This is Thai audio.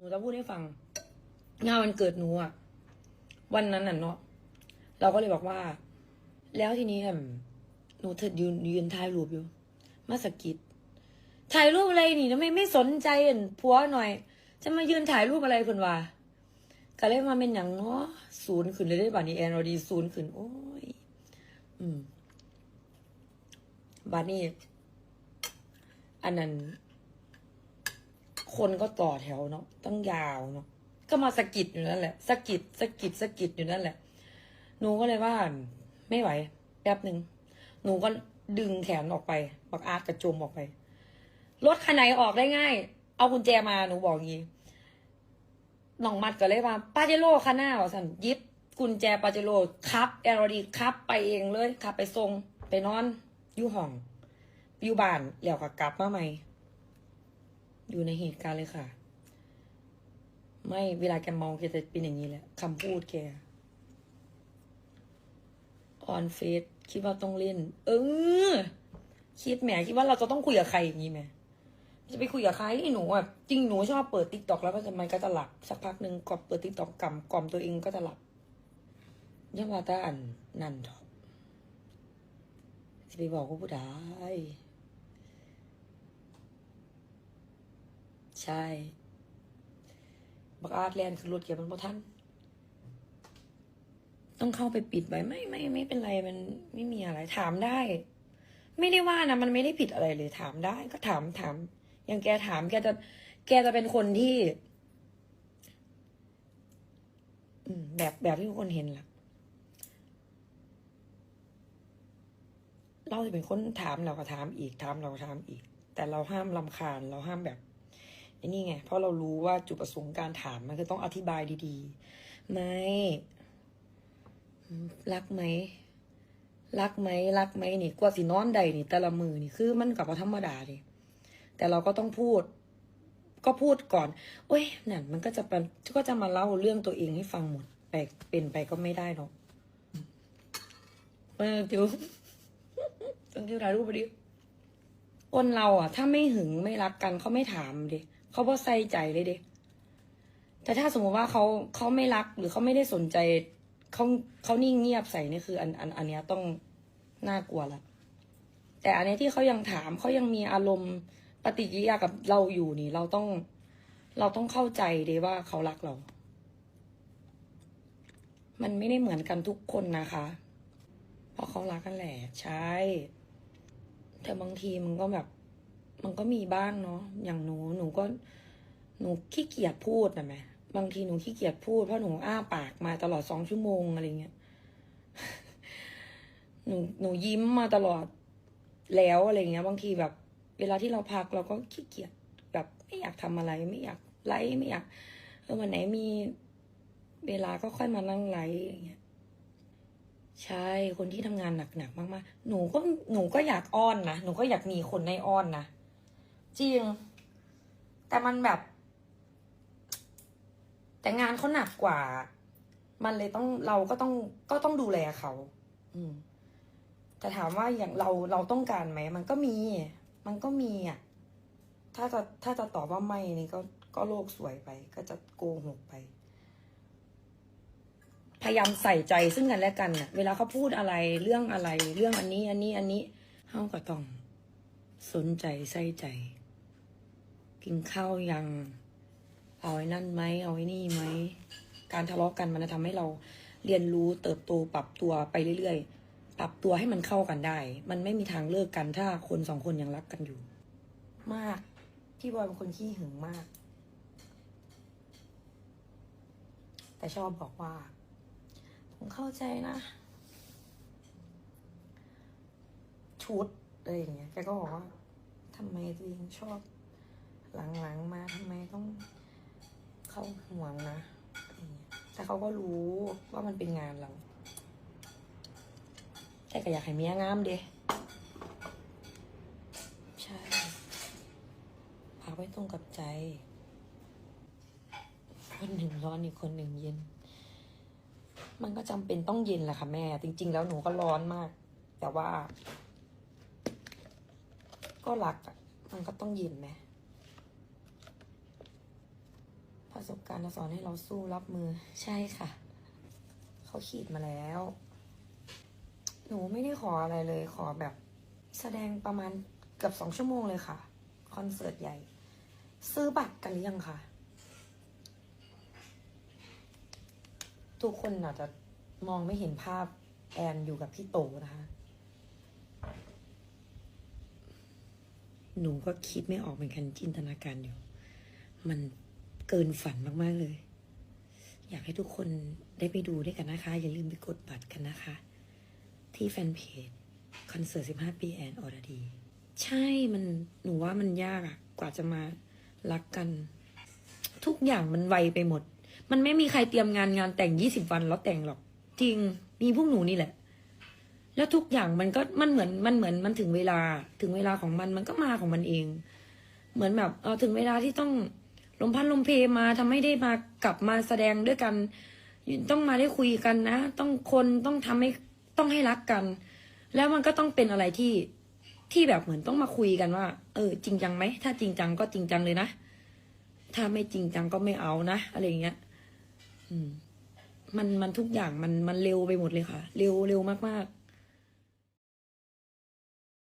หนูจะพูดให้ฟัง งานวันเกิดหนูอะวันนั้นน่ะเนาะเราก็เลยบอกว่า แล้วทีนี้อืมหนูเธอยืนยืนถ่ายรูปอยู่ มาสกิดถ่ายรูปอะไรนี่ทำไมไม่สนใจอั่นผัวหน่อย จะมายืนถ่ายรูปอะไรคนว่าก็เลยมาเป็นอย่างเนาะศูนย์ขึ้นเลยได้บัดนี้แอนเราดีศูนย์ขึ้น โอ้ย อืมบัดนี้อันนั้น คนก็ต่อแถวเนาะตั้งยาวเนาะก็มาสะกิดอยู่นั่นแหละสะกิดสะกิดสะกิดอยู่นั่นแหละ หนูก็เลยว่า ไม่ไหว แป๊บหนึ่งหนูก็ดึงแขนออกไปบักอาร์ตกระจมออกไปรถคันไหนออกได้ง่าย เอากุญแจมาหนูบอกงี้น้องมัดก็เลยว่าปาเจโร่คันหน้าว่าสันยิบกุญแจปาเจโร่ครับแอรดีครับไปเองเลยขับไปส่งไปนอนอยู่ห้องอยู่บ้านแล้วก็กลับมาใหม่ อยู่ในเหตุการณ์เลยค่ะ ไม่เวลาแกเมาแกจะเป็นอย่างนี้แหละคำพูดแกออนเฟซคิดว่าต้องเล่น เออคิดแหมคิดว่าเราจะต้องคุยกับใครอย่างนี้ไหมจะไปคุยกับใครหนูอะจริงหนูชอบเปิดติ๊กต็อกแล้วก็จะมันก็จะหลับสักพักหนึ่งกอบเปิดติ๊กต็อกกล่ำกล่อมตัวเองก็จะหลับยังว่าต่อันนั่นเถอจะไปบอกว่าผู้ใด ใช่ บักอาร์ตแลนคือรถเกียร์มันพอทันต้องเข้าไปปิดไว้ไม่ไม่ไม่เป็นไรมันไม่มีอะไรถามได้ ไม่ได้ว่านะมันไม่ได้ผิดอะไรเลย ถามได้ ก็ถามถามอย่างแกถามแกจะแกจะเป็นคนที่อืมแบบแบบที่ทุกคนเห็นแหละเราจะเป็นคนถามเราก็ถามอีกถามเราก็ถามอีก แต่เราห้ามลำคาญ เราห้ามแบบ ไอ้นี่ไง เพราะเรารู้ว่าจุดประสงค์การถามมันคือต้องอธิบายดีๆ ไม่อืมรักไหม รักไหม รักไหมนี่กว่าสินอนใดนี่ แต่ละมือนี่คือมันกับธรรมดาดิแต่เราก็ต้องพูด ก็พูดก่อน โอ้ยนั่นมันก็จะเป็นก็จะมาเล่าเรื่องตัวเองให้ฟังหมดไปเป็นไปก็ไม่ได้หรอกเออเดี๋ยวต้องที่ถ่ายรูปไปดิคนเราอะ ถ้าไม่หึงไม่รักกันเขาไม่ถามดิ เขาพอใส่ใจเลยเดิแต่ถ้าสมมติว่าเขาเขาไม่รักหรือเขาไม่ได้สนใจเขาเขานิ่งเงียบใส่นี่คือ อันอันอันเนี้ยต้องน่ากลัวละแต่อันเนี้ยที่เขายังถามเขายังมีอารมณ์ปฏิกิริยากับเราอยู่นี่ เราต้อง เราต้องเข้าใจเลยว่าเขารักเรา มันไม่ได้เหมือนกันทุกคนนะคะ เพราะเขารักกันแหละ ใช่ แต่บางทีมันก็แบบ มันก็มีบ้างเนาะอย่างหนูหนูก็หนูขี้เกียจพูดนะแม่บางทีหนูขี้เกียจพูดเพราะหนูอ้าปากมาตลอดสองชั่วโมงอะไรเงี้ยหนูหนูยิ้มมาตลอดแล้วอะไรเงี้ย บางทีแบบ เวลาที่เราพักเราก็ขี้เกียจแบบไม่อยากทำอะไร ไม่อยากไลฟ์ไม่อยากเออวันไหนมีเวลาก็ค่อยมานั่งไลฟ์อย่างเงี้ยใช่คนที่ทำงานหนักๆมากๆหนูก็หนูก็อยากอ้อนนะหนูก็อยากมีคนในอ้อนนะ จริง แต่มันแบบ แต่งานเขาหนักกว่า มันเลยต้องเราก็ต้องก็ต้องดูแลเขา อืม แต่ถามว่าอย่างเราเราต้องการไหมมันก็มี มันก็มีอะถ้าจะถ้าจะตอบว่าไม่นี่ก็ก็โลกสวยไป ก็จะโกหกไป พยายามใส่ใจซึ่งกันและกันน่ะ เวลาเขาพูดอะไรเรื่องอะไร เรื่องอันนี้ อันนี้ อันนี้เฮาก็ต้อง สนใจใส่ใจ กินข้าวยัง เอาไอ้นั่นไหมเอาไอ้นี่ไหม การทะเลาะกันมันจะทำให้เราเรียนรู้เติบโตปรับตัวไปเรื่อยๆ ปรับตัวให้มันเข้ากันได้ มันไม่มีทางเลิกกันถ้าคนสองคนยังรักกันอยู่ มาก พี่บอยเป็นคนขี้หึงมาก แต่ชอบบอกว่า ผมเข้าใจนะ ชุดอะไรอย่างเงี้ยแกก็บอกว่าทำไมตัวเองชอบ หลังๆมาทำไมต้องเข้าห่วงนะแต่เขาก็รู้ว่ามันเป็นงานเรา แต่ก็อยากให้เมียงามเด้ใช่พาไว้ตรงกับใจ คนหนึ่งร้อนอีกคนหนึ่งเย็น มันก็จำเป็นต้องเย็นแหละค่ะแม่ จริง ๆ แล้วหนูก็ร้อนมาก แต่ว่า ก็รักอะมันก็ต้องเย็นไหม เพราะ ประสบการณ์สอนให้เราสู้รับมือใช่ค่ะ เขาขีดมาแล้ว หนูไม่ได้ขออะไรเลย ขอแบบแสดงประมาณเกือบสองชั่วโมงเลยค่ะ คอนเสิร์ตใหญ่ ซื้อบัตรกันหรือยังคะทุกคนอาจจะมองไม่เห็นภาพแอนอยู่กับพี่โตนะคะ หนูก็คิดไม่ออกเหมือนกันจินตนาการอยู่ มัน เกินฝันมาก ๆ เลย อยากให้ทุกคนได้ไปดูด้วยกันนะคะ อย่าลืมไปกดบัตรกันนะคะ ที่แฟนเพจคอนเสิร์ต 15 ปีแอนออร์ดี ใช่มันหนูว่ามันยากอะกว่าจะมารักกัน ทุกอย่างมันไวไปหมด มันไม่มีใครเตรียมงานงานแต่ง 20 วันแล้วแต่งหรอก จริงมีพวกหนูนี่แหละ แล้วทุกอย่างมันก็มันเหมือนมันเหมือนมันถึงเวลาถึงเวลาของมันมันก็มาของมันเอง เหมือนแบบเออถึงเวลาที่ต้อง ลมพัดลมเพมาทำให้ได้มากลับมาแสดงด้วยกันต้องมาได้คุยกันนะ ต้องคนต้องทำให้ต้องให้รักกัน แล้วมันก็ต้องเป็นอะไรที่ที่แบบเหมือนต้องมาคุยกันว่า เออ จริงจังไหมถ้าจริงจังก็จริงจังเลยนะถ้าไม่จริงจังก็ไม่เอานะอะไรอย่างเงี้ย อืม มันมันทุกอย่างมันมันเร็วไปหมดเลยค่ะ เร็วเร็วมากๆ